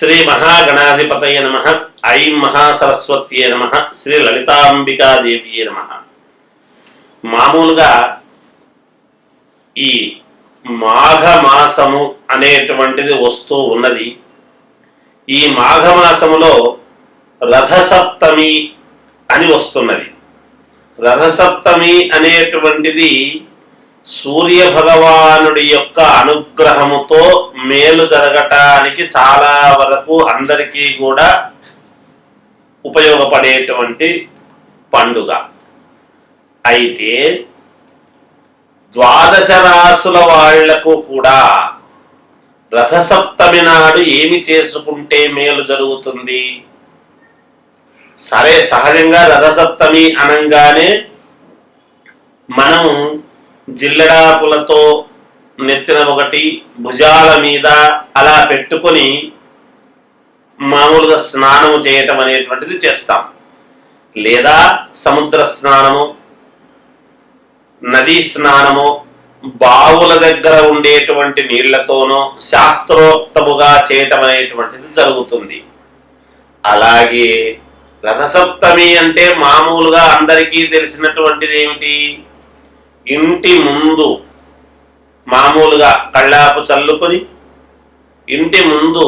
శ్రీ మహాగణాధిపతయ నమ. ఐం మహాసరస్వత్యే నమ. శ్రీ లలితాంబికాదేవియే నమ. మామూలుగా ఈ మాఘమాసము అనేటువంటిది వస్తూ ఉన్నది. ఈ మాఘమాసములో రథసప్తమి అని వస్తున్నది. రథసప్తమి అనేటువంటిది సూర్య భగవానుడి యొక్క అనుగ్రహముతో మేలు జరగటానికి చాలా వరకు అందరికీ కూడా ఉపయోగపడేటువంటి పండుగ. అయితే ద్వాదశ రాసుల వాళ్ళకు కూడా రథసప్తమి నాడు ఏమి చేసుకుంటే మేలు జరుగుతుంది? సరే సహజంగా రథసప్తమి అనంగానే మనం జిల్లడాపులతో నెత్తిన ఒకటి భుజాల మీద అలా పెట్టుకొని మామూలుగా స్నానము చేయటం అనేటువంటిది చేస్తాం. లేదా సముద్ర స్నానము నదీ స్నానము బావుల దగ్గర ఉండేటువంటి నీళ్ళతోనో శాస్త్రోక్తముగా చేయటం అనేటువంటిది జరుగుతుంది. అలాగే రథసప్తమి అంటే మామూలుగా అందరికీ తెలిసినటువంటిది ఏమిటి? ఇంటి ముందు మామూలుగా కళ్ళాపు చల్లుకొని ఇంటి ముందు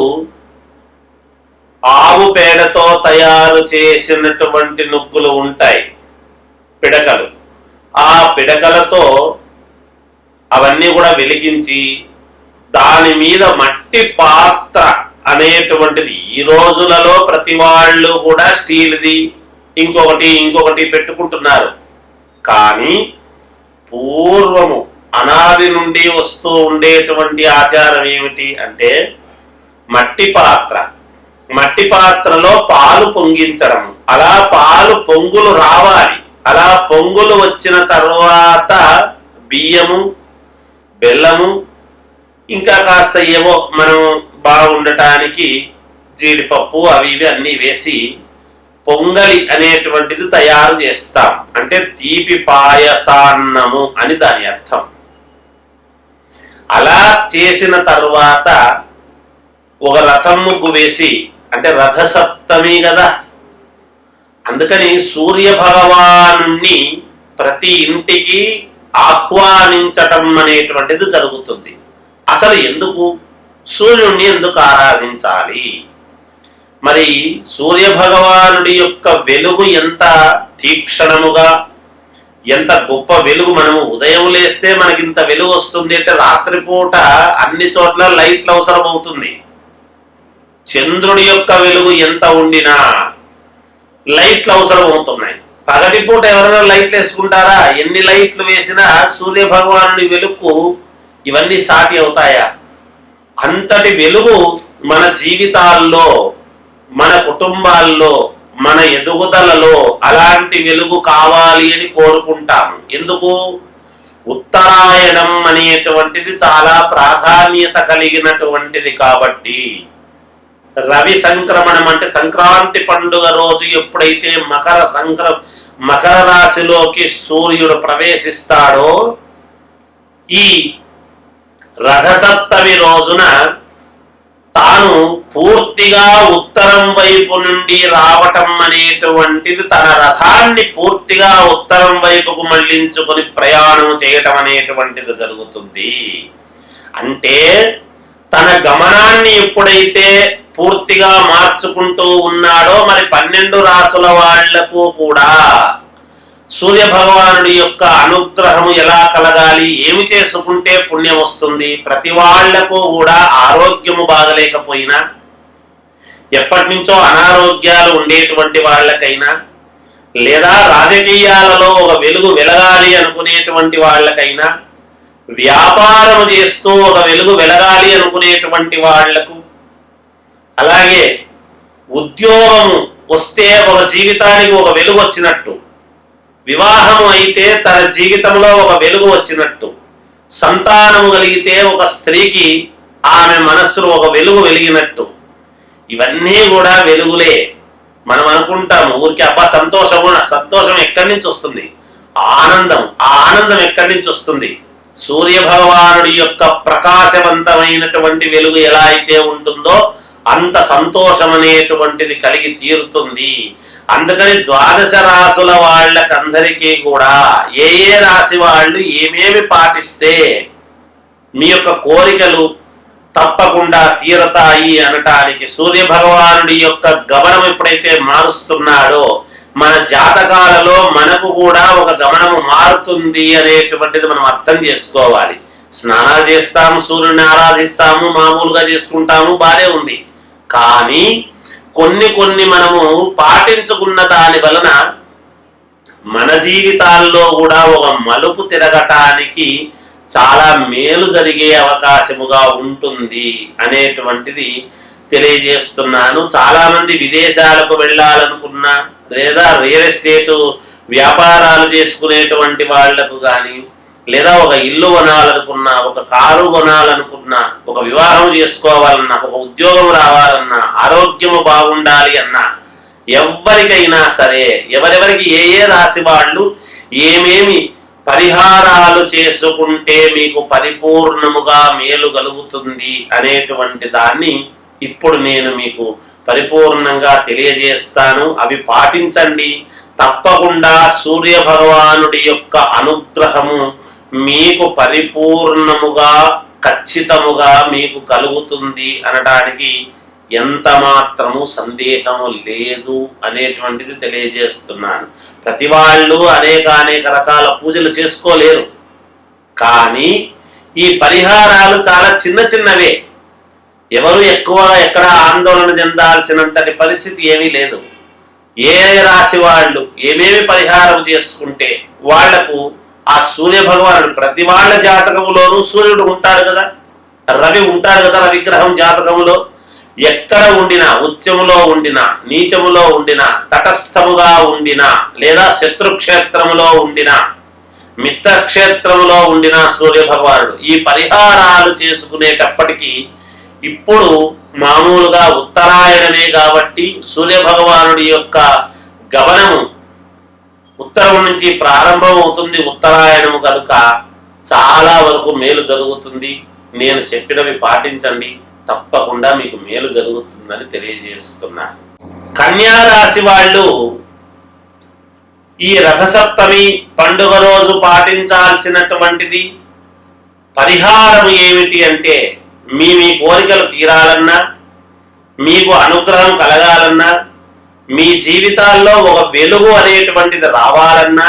ఆవు పేడతో తయారు చేసినటువంటి నుగ్గులు ఉంటాయి పిడకలు. ఆ పిడకలతో అవన్నీ కూడా వెలిగించి దాని మీద మట్టి పాత్ర అనేటువంటిది. ఈ రోజులలో ప్రతి వాళ్ళు కూడా స్టీల్ది ఇంకొకటి ఇంకొకటి పెట్టుకుంటున్నారు. కానీ పూర్వము అనాది నుండి వస్తూ ఉండేటువంటి ఆచారం ఏమిటి అంటే మట్టి పాత్ర. మట్టి పాత్రలో పాలు పొంగించడం అలా పాలు పొంగులు రావాలి. అలా పొంగులు వచ్చిన తర్వాత బియ్యము బెల్లము ఇంకా కాస్త ఏవో మనం బాగుండటానికి జీడిపప్పు అవి ఇవి అన్నీ వేసి పొంగలి అనేటువంటిది తయారు చేస్తాం. అంటే తీపి పాయసాన్నము అని దాని అర్థం. అలా చేసిన తరువాత ఒక రథం ముగ్గు వేసి అంటే రథసప్తమి కదా అందుకని సూర్య భగవాను ప్రతి ఇంటికి ఆహ్వానించటం అనేటువంటిది జరుగుతుంది. అసలు ఎందుకు? సూర్యుణ్ణి ఎందుకు ఆరాధించాలి? మరి సూర్య భగవానుడి యొక్క వెలుగు ఎంత తీక్షణముగా ఎంత గొప్ప వెలుగు మనము ఉదయం లేస్తే మనకి ఇంత వెలుగు వస్తుంది అంటే రాత్రిపూట అన్ని చోట్ల లైట్లు అవసరం అవుతుంది చంద్రుడి యొక్క వెలుగు ఎంత ఉండినా లైట్లు అవసరం అవుతున్నాయి పగటిపూట ఎవరైనా లైట్లు వేసుకుంటారా? ఎన్ని లైట్లు వేసినా సూర్య భగవానుడి వెలుగు ఇవన్నీ సాటి అవుతాయా? అంతటి వెలుగు మన జీవితాల్లో మన కుటుంబాల్లో మన ఎదుగుదలలో అలాంటి వెలుగు కావాలి అని కోరుకుంటాము. ఎందుకు? ఉత్తరాయణం అనేటువంటిది చాలా ప్రాధాన్యత కలిగినటువంటిది కాబట్టి. రవి సంక్రమణం అంటే సంక్రాంతి పండుగ రోజు ఎప్పుడైతే మకర సంక్ర మకర రాశిలోకి సూర్యుడు ప్రవేశిస్తాడో ఈ రథసప్తమి రోజున తాను పూర్తిగా ఉత్తరం వైపు నుండి రావటం అనేటువంటిది తన రథాన్ని పూర్తిగా ఉత్తరం వైపుకు మళ్ళించుకొని ప్రయాణం చేయటం అనేటువంటిది జరుగుతుంది. అంటే తన గమనాన్ని ఎప్పుడైతే పూర్తిగా మార్చుకుంటూ ఉన్నాడో మరి పన్నెండు రాసుల వాళ్ళకు కూడా సూర్య భగవానుడి యొక్క అనుగ్రహము ఎలా కలగాలి ఏమి చేసుకుంటే పుణ్యం వస్తుంది ప్రతి వాళ్ళకు కూడా ఆరోగ్యము బాగలేకపోయినా ఎప్పటి నుంచో అనారోగ్యాలు ఉండేటువంటి వాళ్ళకైనా లేదా రాజకీయాలలో ఒక వెలుగు వెలగాలి అనుకునేటువంటి వాళ్ళకైనా వ్యాపారం చేస్తూ ఒక వెలుగు వెలగాలి అనుకునేటువంటి వాళ్ళకు అలాగే ఉద్యోగము వస్తే ఒక జీవితానికి ఒక వెలుగు వచ్చినట్టు వివాహము అయితే తన జీవితంలో ఒక వెలుగు వచ్చినట్టు. సంతానము కలిగితే ఒక స్త్రీకి ఆమె మనస్సులో ఒక వెలుగు వెలిగినట్టు. ఇవన్నీ కూడా వెలుగులే. మనం అనుకుంటాము ఊరికి అబ్బా సంతోషము సంతోషం ఎక్కడి నుంచి వస్తుంది? ఆనందం ఆ ఆనందం ఎక్కడి నుంచి వస్తుంది? సూర్య భగవానుడి యొక్క ప్రకాశవంతమైనటువంటి వెలుగు ఎలా అయితే ఉంటుందో అంత సంతోషం అనేటువంటిది కలిగి తీరుతుంది. అందుకని ద్వాదశ రాసుల వాళ్ళకందరికీ కూడా ఏ ఏ రాశి వాళ్ళు ఏమేమి పాటిస్తే మీ యొక్క కోరికలు తప్పకుండా తీరతాయి అనటానికి సూర్య భగవానుడి యొక్క గమనం ఎప్పుడైతే మారుస్తున్నాడో మన జాతకాలలో మనకు కూడా ఒక గమనము మారుతుంది అనేటువంటిది మనం అర్థం చేసుకోవాలి. స్నానాలు చేస్తాము సూర్యుని ఆరాధిస్తాము మామూలుగా చేసుకుంటాము బానే ఉంది. కానీ కొన్ని కొన్ని మనము పాటించుకున్న దాని వలన మన జీవితాల్లో కూడా ఒక మలుపు తిరగటానికి చాలా మేలు జరిగే అవకాశముగా ఉంటుంది అనేటువంటిది తెలియజేస్తున్నాను. చాలామంది విదేశాలకు వెళ్ళాలనుకున్నా లేదా రియల్ ఎస్టేట్ వ్యాపారాలు చేసుకునేటువంటి వాళ్ళకు కానీ లేదా ఒక ఇల్లు కొనాలనుకున్నా ఒక కారు కొనాలనుకున్నా ఒక వివాహం చేసుకోవాలన్నా ఒక ఉద్యోగం రావాలన్నా ఆరోగ్యము బాగుండాలి అన్నా ఎవరికైనా సరే ఎవరెవరికి ఏ ఏ రాశి వాళ్ళు ఏమేమి పరిహారాలు చేసుకుంటే మీకు పరిపూర్ణముగా మేలు కలుగుతుంది అనేటువంటి దాన్ని ఇప్పుడు నేను మీకు పరిపూర్ణంగా తెలియజేస్తాను. అవి పాటించండి. తప్పకుండా సూర్య భగవానుడి యొక్క అనుగ్రహము మీకు పరిపూర్ణముగా ఖచ్చితముగా మీకు కలుగుతుంది అనడానికి ఎంత మాత్రము సందేహము లేదు అనేటువంటిది తెలియజేస్తున్నాను. ప్రతి వాళ్ళు అనేక అనేక రకాల పూజలు చేసుకోలేరు. కానీ ఈ పరిహారాలు చాలా చిన్న చిన్నవే. ఎవరు ఎక్కువ ఎక్కడ ఆందోళన చెందాల్సినంతటి పరిస్థితి ఏమీ లేదు. ఏ రాశి వాళ్ళు ఏమేమి పరిహారం చేసుకుంటే వాళ్ళకు ఆ సూర్య భగవానుడు ప్రతి వాళ్ళ జాతకంలోనూ సూర్యుడు ఉంటాడు కదా? రవి ఉంటాడు కదా రవిగ్రహం జాతకంలో ఎక్కడ ఉండినా ఉత్యములో ఉండినా నీచములో ఉండినా తటస్థముగా ఉండినా లేదా శత్రుక్షేత్రములో ఉండినా మిత్రక్షేత్రములో ఉండిన సూర్య భగవానుడు. ఈ పరిహారాలు చేసుకునేటప్పటికీ ఇప్పుడు మామూలుగా ఉత్తరాయణమే కాబట్టి సూర్య భగవానుడి యొక్క గమనము ఉత్తరం నుంచి ప్రారంభం అవుతుంది ఉత్తరాయణము కనుక చాలా వరకు మేలు జరుగుతుంది. నేను చెప్పినవి పాటించండి. తప్పకుండా మీకు మేలు జరుగుతుందని తెలియజేస్తున్నాను కన్యా రాశి వాళ్ళు ఈ రథసప్తమి పండుగ రోజు పాటించాల్సినటువంటిది పరిహారం ఏమిటి అంటే మీ మీ కోరికలు తీరాలన్నా మీకు అనుగ్రహం కలగాలన్నా మీ జీవితాల్లో ఒక వెలుగు అనేటువంటిది రావాలన్నా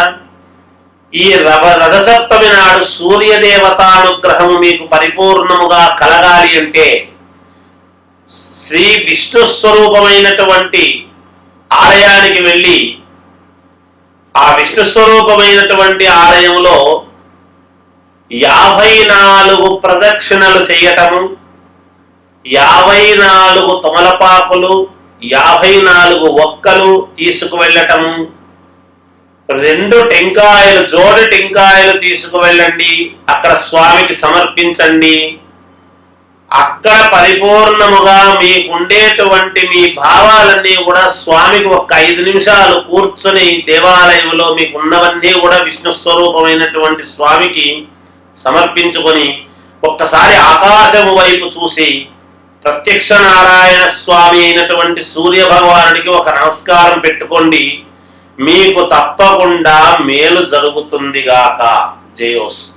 ఈ రవ రథసప్తమి నాడు సూర్యదేవతానుగ్రహము మీకు పరిపూర్ణముగా కలగాలి అంటే శ్రీ విష్ణు స్వరూపమైనటువంటి ఆలయానికి వెళ్ళి ఆ విష్ణు స్వరూపమైనటువంటి ఆలయంలో యాభై నాలుగు ప్రదక్షిణలు చేయటము యాభై నాలుగు తుమలపాకులు యాభై నాలుగు ఒక్కలు తీసుకువెళ్ళటము రెండు టెంకాయలు జోడి టెంకాయలు తీసుకువెళ్ళండి. అక్కడ స్వామికి సమర్పించండి. అక్కడ పరిపూర్ణముగా మీకుండేటువంటి మీ భావాలన్నీ కూడా స్వామికి ఒక ఐదు నిమిషాలు కూర్చొని దేవాలయంలో మీకు ఉన్నవన్నీ కూడా విష్ణు స్వరూపమైనటువంటి స్వామికి సమర్పించుకొని ఒక్కసారి ఆకాశము వైపు చూసి ప్రత్యక్ష నారాయణ స్వామి అయినటువంటి సూర్య భగవానుడికి ఒక నమస్కారం పెట్టుకోండి. మీకు తప్పకుండా మేలు జరుగుతుందిగాక. జయోస్తు